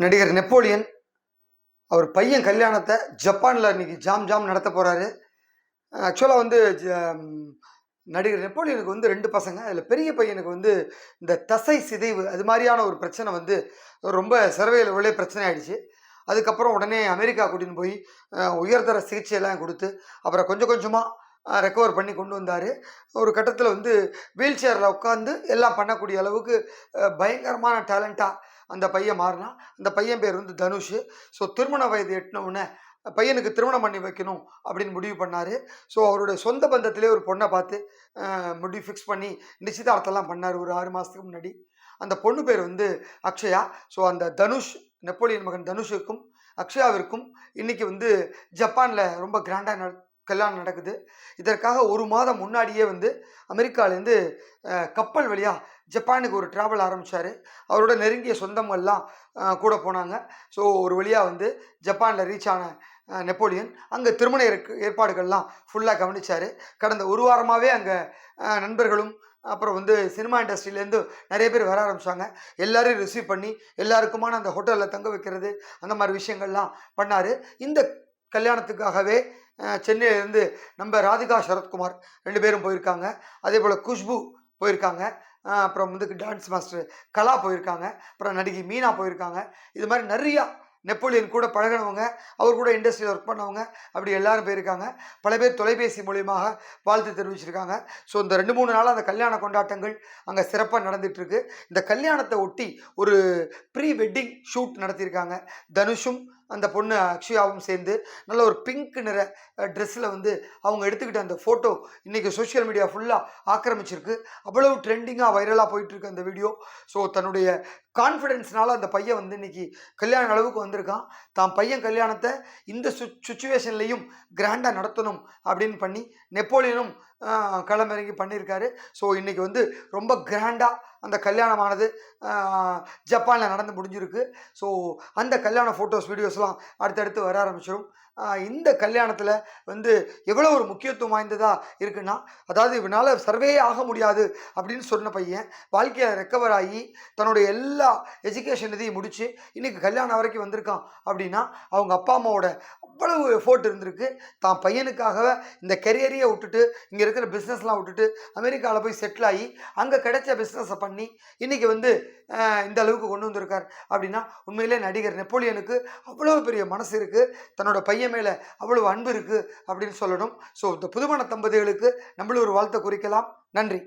நடிகர் நெப்போலியன் அவர் பையன் கல்யாணத்தை ஜப்பானில் இன்னைக்கு ஜாம் ஜாம் நடத்த போகிறாரு ஆக்சுவலாக வந்து ஜ- நடிகர் நெப்போலியனுக்கு வந்து ரெண்டு பசங்க. அதில் பெரிய பையனுக்கு வந்து இந்த தசை சிதைவு அது மாதிரியான ஒரு பிரச்சனை வந்து ரொம்ப சிறவையில் உள்ளே பிரச்சனை ஆயிடுச்சு. அதுக்கப்புறம் உடனே அமெரிக்கா கூட்டின்னு போய் உயர்தர சிகிச்சையெல்லாம் கொடுத்து அப்புறம் கொஞ்சம் கொஞ்சமாக ரெக்கவர் பண்ணி கொண்டு வந்தார். ஒரு கட்டத்தில் வந்து வீல் சேரில் உட்காந்து எல்லாம் பண்ணக்கூடிய அளவுக்கு பயங்கரமான டேலண்ட்டாக அந்த பையன் மாறினான். அந்த பையன் பேர் வந்து தனுஷ். ஸோ திருமண வயது எட்டினவுடனே பையனுக்கு திருமணம் பண்ணி வைக்கணும் அப்படின்னு முடிவு பண்ணார். ஸோ அவருடைய சொந்த பந்தத்திலே ஒரு பொண்ணை பார்த்து முடிவு ஃபிக்ஸ் பண்ணி நிச்சயதார்த்தம்லாம் பண்ணார் ஒரு ஆறு மாதத்துக்கு முன்னாடி. அந்த பொண்ணு பேர் வந்து அக்ஷயா. ஸோ அந்த தனுஷ் நெப்போலியன் மகன் தனுஷுக்கும் அக்ஷயாவிற்கும் இன்றைக்கி வந்து ஜப்பானில் ரொம்ப கிராண்டாக நட கல்யாணம் நடக்குது. இதற்காக ஒரு மாதம் முன்னாடியே வந்து அமெரிக்காவிலேருந்து கப்பல் வழியாக ஜப்பானுக்கு ஒரு ட்ராவல் ஆரம்பித்தார் அவரோட நெருங்கிய சொந்தங்கள்லாம் கூட போனாங்க. ஸோ ஒரு வழியாக வந்து ஜப்பானில் ரீச் ஆன நெப்போலியன் அங்கே திருமண ஏற்பாடுகள்லாம் ஃபுல்லாக கவனிச்சார். கடந்த ஒரு வாரமாகவே அங்கே நண்பர்களும் அப்புறம் வந்து சினிமா இண்டஸ்ட்ரியிலேருந்து நிறைய பேர் வர ஆரம்பிச்சாங்க. எல்லாரையும் ரிசீவ் பண்ணி எல்லாருக்குமான அந்த ஹோட்டலில் தங்க வைக்கிறது அந்த மாதிரி விஷயங்கள்லாம் பண்ணார். இந்த கல்யாணத்துக்காகவே சென்னையிலேருந்து நம்ம ராதிகா சரத்குமார் ரெண்டு பேரும் போயிருக்காங்க. அதே போல் குஷ்பு போயிருக்காங்க. அப்புறம் வந்து டான்ஸ் மாஸ்டர் கலா போயிருக்காங்க. அப்புறம் நடிகை மீனா போயிருக்காங்க. இது மாதிரி நிறையா நெப்போலியன் கூட பழகினவங்க அவர் கூட இண்டஸ்ட்ரியில் ஒர்க் பண்ணவங்க அப்படி எல்லாரும் போயிருக்காங்க. பல பேர் தொலைபேசி மூலியமாக வாழ்த்து தெரிவிச்சிருக்காங்க. ஸோ இந்த ரெண்டு மூணு நாளாக அந்த கல்யாண கொண்டாட்டங்கள் அங்கே சிறப்பாக நடந்துகிட்ருக்கு இந்த கல்யாணத்தை ஒட்டி ஒரு ப்ரீ வெட்டிங் ஷூட் நடத்தியிருக்காங்க. தனுஷும் அந்த பொண்ணு அக்ஷயாவும் சேர்ந்து நல்ல ஒரு பிங்க் நிற ட்ரெஸ்ஸில் வந்து அவங்க எடுத்துக்கிட்ட அந்த ஃபோட்டோ இன்றைக்கி சோஷியல் மீடியா ஃபுல்லாக ஆக்கிரமிச்சிருக்கு. அவ்வளவு ட்ரெண்டிங்காக வைரலாக போயிட்டுருக்கு அந்த வீடியோ ஸோ தன்னுடைய கான்ஃபிடென்ஸ்னால அந்த பையன் வந்து இன்னைக்கு கல்யாண அளவுக்கு வந்திருக்கான். தான் பையன் கல்யாணத்தை இந்த சு சுச்சுவேஷன்லேயும் கிராண்டாக நடத்தணும் அப்படின்னு பண்ணி நெப்போலியனும் களமிறங்கி பண்ணியிருக்காரு. ஸோ இன்றைக்கி வந்து ரொம்ப கிராண்டாக அந்த கல்யாணமானது ஜப்பானில் நடந்து முடிஞ்சிருக்கு. ஸோ அந்த கல்யாண ஃபோட்டோஸ் வீடியோஸ்லாம் அடுத்தடுத்து வர ஆரம்பிச்சிடும் இந்த கல்யாணத்தில் வந்து எவ்வளோ ஒரு முக்கியத்துவம் வாய்ந்ததாக இருக்குன்னா அதாவது இவனால் சர்வே ஆக முடியாது அப்படின்னு சொன்ன பையன் வாழ்க்கையில் ரெக்கவர் ஆகி தன்னுடைய எல்லா எஜுகேஷன் இதையும் முடித்து இன்றைக்கி கல்யாணம் வரைக்கும் வந்திருக்கான் அப்படின்னா அவங்க அப்பா அம்மாவோட அவ்வளவு எஃபோர்ட் இருந்திருக்கு. தான் பையனுக்காக இந்த கெரியரையே விட்டுட்டு இங்கே இருக்கிற பிஸ்னஸ்லாம் விட்டுட்டு அமெரிக்காவில் போய் செட்டில் ஆகி அங்கே கிடைச்ச பிஸ்னஸை பண்ணி இன்றைக்கி வந்து இந்த அளவுக்கு கொண்டு வந்திருக்கார். அப்படின்னா உண்மையிலே நடிகர் நெப்போலியனுக்கு அவ்வளோ பெரிய மனசு இருக்குது தன்னோட பையன் மேலே அவ்வளவு அன்பு இருக்குது அப்படின்னு சொல்லணும். ஸோ இந்த புதுமண தம்பதிகளுக்கு நம்மளும் ஒரு வாழ்த்தை குறிக்கலாம். நன்றி.